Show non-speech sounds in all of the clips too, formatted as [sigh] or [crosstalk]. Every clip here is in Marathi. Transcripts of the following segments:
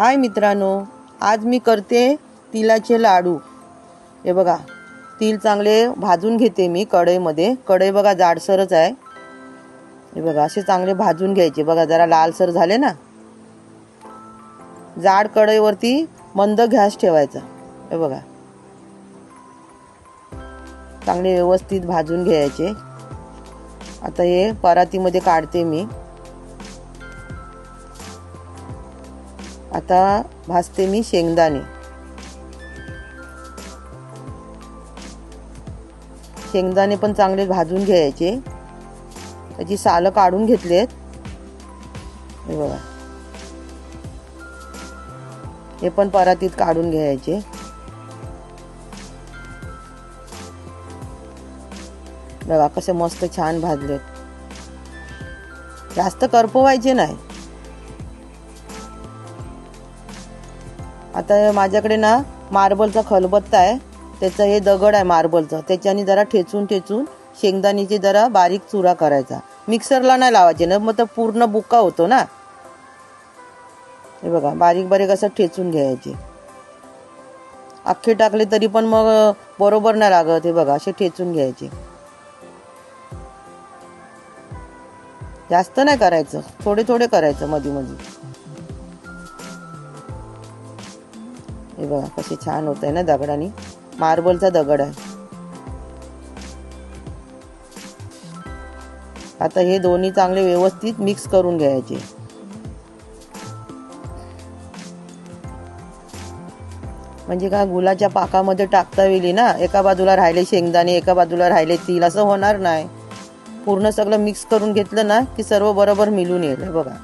हाय मित्रांनो आज मी करते तिलाचे लाडू. हे बघा तिल चांगले भाजून घेते मी कढईमध्ये. कढई बघा जाडसरच आहे. हे बघा असे चांगले भाजून घ्यायचे. बघा जरा लालसर झाले ना. जाड कढईवरती मंद गॅस ठेवायचा. हे बघा. चांगले व्यवस्थित भाजून घ्यायचे. आता हे परातीमध्ये काढते मी. आता भाजते मी शेंगदाणे. शेंगदाणे पण चांगले भाजून घ्यायचे. त्याची सालं काढून घेतलेत. हे बघा. हे पण परातीत काढून घ्यायचे. बघा कसे मस्त छान भाजलेत. जास्त करपवायचे नाही. आता माझ्याकडे ना मार्बलचा खलबत्ता आहे. त्याचं हे दगड आहे मार्बलचं. त्याच्याने जरा ठेचून ठेचून शेंगदाण्याची जरा बारीक चुरा करायचा. मिक्सरला नाही लावायचे ना मग तर पूर्ण बुका होतो ना. हे बघा बारीक बारीक असं ठेचून घ्यायचे. अख्खे टाकले तरी पण मग बरोबर नाही लागत हे बघा असे ठेचून घ्यायचे. जास्त नाही करायचं थोडे थोडे करायचं मध्ये मध्ये हे बघा कशी छान होत आहे ना दगडाने मार्बलचा दगड आहे. आता हे दोन्ही चांगले व्यवस्थित मिक्स करून घ्यायचे. म्हणजे का गुलाच्या पाकामध्ये टाकता येईल ना एका बाजूला राहिले शेंगदाणे एका बाजूला राहिले तिल असं होणार नाही. पूर्ण सगळं मिक्स करून घेतलं ना की सर्व बरोबर मिळून येईल बघा.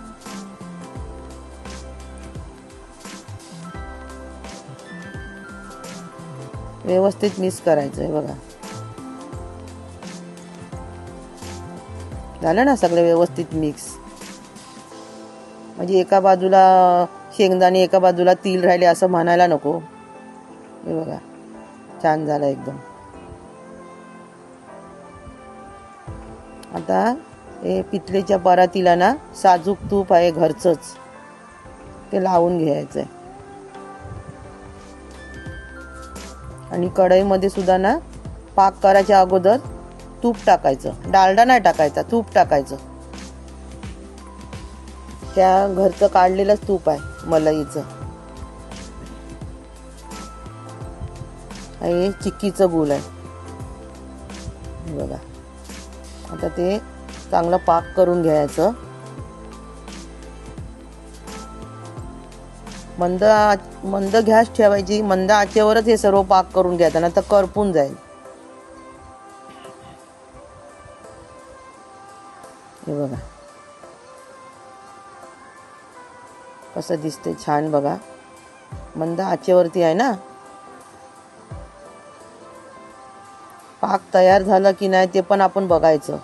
व्यवस्थित मिक्स करायचं आहे बघा. झालं ना सगळं व्यवस्थित मिक्स म्हणजे एका बाजूला शेंगदाणे एका बाजूला तील राहिले असं म्हणायला नको. हे बघा छान झालं एकदम. आता हे पितळेच्या परातीला ना साजूक तूप आहे घरचंच. ते लावून घ्यायचं आहे आणि कढईमध्ये सुद्धा ना पाक करायच्या अगोदर तूप टाकायचं. डालडा नाही टाकायचा तूप टाकायचं. त्या घरचं काढलेलंच तूप आहे मलईचं. हे चिक्कीचं गुल आहे. बघा. आता ते चांगलं पाक करून घ्यायचं. मंद मंद घ्यास ठेवायची मंद आचेवरच हे सर्व पाक करून घ्या ना तर करपून जाईल. हे बघा. कसं दिसते छान बघा. मंद आचेवरती आहे ना? पाक तयार झाला की नाही ते पण आपण बघायचं.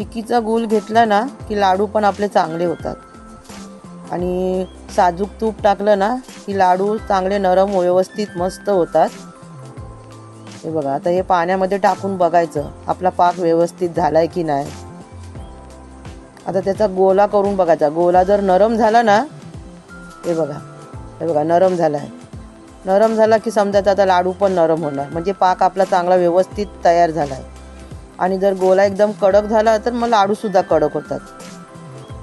चिक्कीचा गूळ घेतला ना की लाडू पण आपले चांगले होतात. आणि साजूक तूप टाकलं ना की लाडू चांगले नरम व्यवस्थित मस्त होतात. हे बघा आता हे पाण्यामध्ये टाकून बघायचं आपला पाक व्यवस्थित झालाय की नाही. आता त्याचा गोला करून बघायचा. गोला जर नरम झाला ना हे बघा हे बघा नरम झाला आहे नरम झाला की समजायचं आता लाडू पण नरम होणार. म्हणजे पाक आपला चांगला व्यवस्थित तयार झाला आहे आणि जर गोला एकदम कडक झाला तर मग लाडूसुद्धा कडक होतात.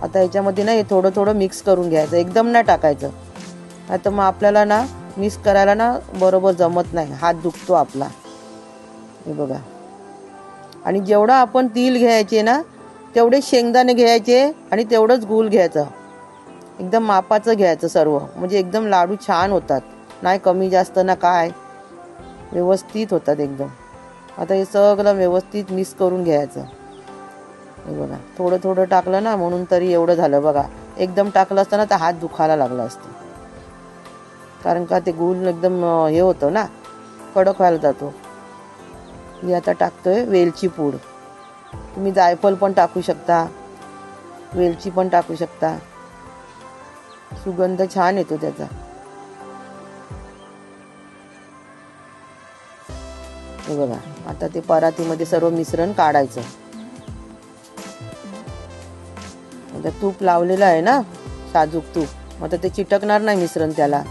आता याच्यामध्ये ना हे थोडं थोडं मिक्स करून घ्यायचं. एकदम नाही टाकायचं. नाही तर मग आपल्याला ना मिक्स करायला ना बरोबर जमत नाही. हात दुखतो आपला. हे बघा. आणि जेवढं आपण तिल घ्यायचे ना तेवढे शेंगदाणे घ्यायचे आणि तेवढंच गुल घ्यायचं. एकदम मापाचं घ्यायचं सर्व. म्हणजे एकदम लाडू छान होतात. नाही कमी जास्त ना काय. व्यवस्थित होतात एकदम. आता हे सगळं व्यवस्थित मिक्स करून घ्यायचं. हे बघा थोडं थोडं टाकलं ना म्हणून तरी एवढं झालं. बघा एकदम टाकलं असतं ना तर हात दुखायला लागला असतो. कारण का ते गुल एकदम हे होतं ना कडक व्हायला जातो. मी आता टाकतोय वेलची पूड. तुम्ही जायफळ पण टाकू शकता वेलची पण टाकू शकता. सुगंध छान येतो त्याचा. हे बघा आता ते परातीमध्ये सर्व मिश्रण काढायचं. आता तूप लावलेलं आहे ना साजूक तूप मग आता ते चिटकणार नाही मिश्रण त्याला.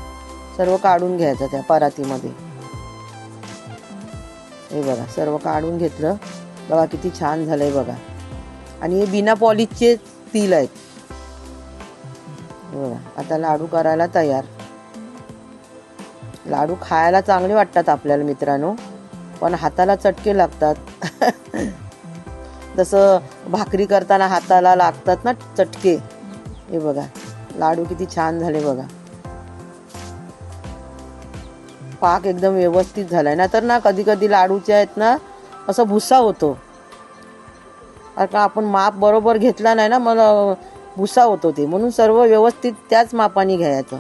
सर्व काढून घ्यायचं त्या परातीमध्ये. हे बघा सर्व काढून घेतलं. बघा किती छान झालंय बघा. आणि हे बिना पॉलिशचे तिल आहेत. बघा आता लाडू करायला तयार. लाडू खायला चांगले वाटतात आपल्याला मित्रांनो. पण हाताला चटके लागतात. [laughs] जसं भाकरी करताना हाताला लागतात ना चटके. हे बघा लाडू किती छान झाले बघा. पाक एकदम व्यवस्थित झालाय. ना तर ना कधी कधी लाडूचे आहेत ना असं भुसा होतो. का आपण माप बरोबर घेतला नाही ना मला भुसा होतो ते. म्हणून सर्व व्यवस्थित त्याच मापाने घ्यायचं.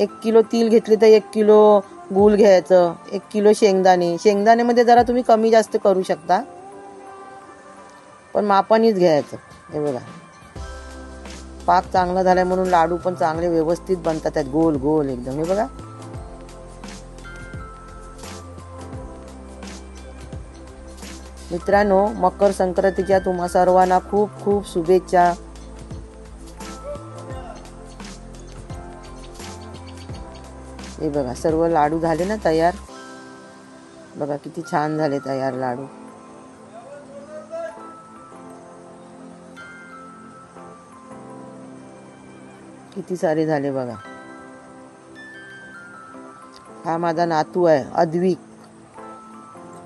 एक किलो तील घेतले तर एक किलो गूळ घ्यायचं एक किलो शेंगदाणे. शेंगदाणेमध्ये जरा तुम्ही कमी जास्त करू शकता. पण मापानीच घ्यायचं. हे बघा. पाक चांगला झालाय म्हणून लाडू पण चांगले व्यवस्थित बनतात त्यात. गोल गोल एकदम. हे बघा. मित्रांनो मकर संक्रांतीच्या तुम्हा सर्वांना खूप खूप शुभेच्छा. हे बघा सर्व लाडू झाले ना तयार? बघा किती छान झाले तयार लाडू. किती सारे झाले बघा. हा माझा नातू आहे अद्विक.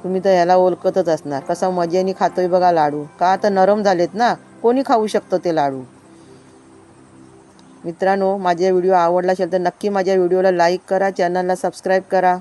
तुम्ही तर ह्याला ओळखतच असणार. कसा मजेने खातोय बघा लाडू. का तर नरम झालेत ना? कोणी खाऊ शकतं ते लाडू? मित्रांनो माझा व्हिडिओ आवडला असेल तर नक्की माझ्या व्हिडिओला लाईक करा चॅनलला सबस्क्राईब करा.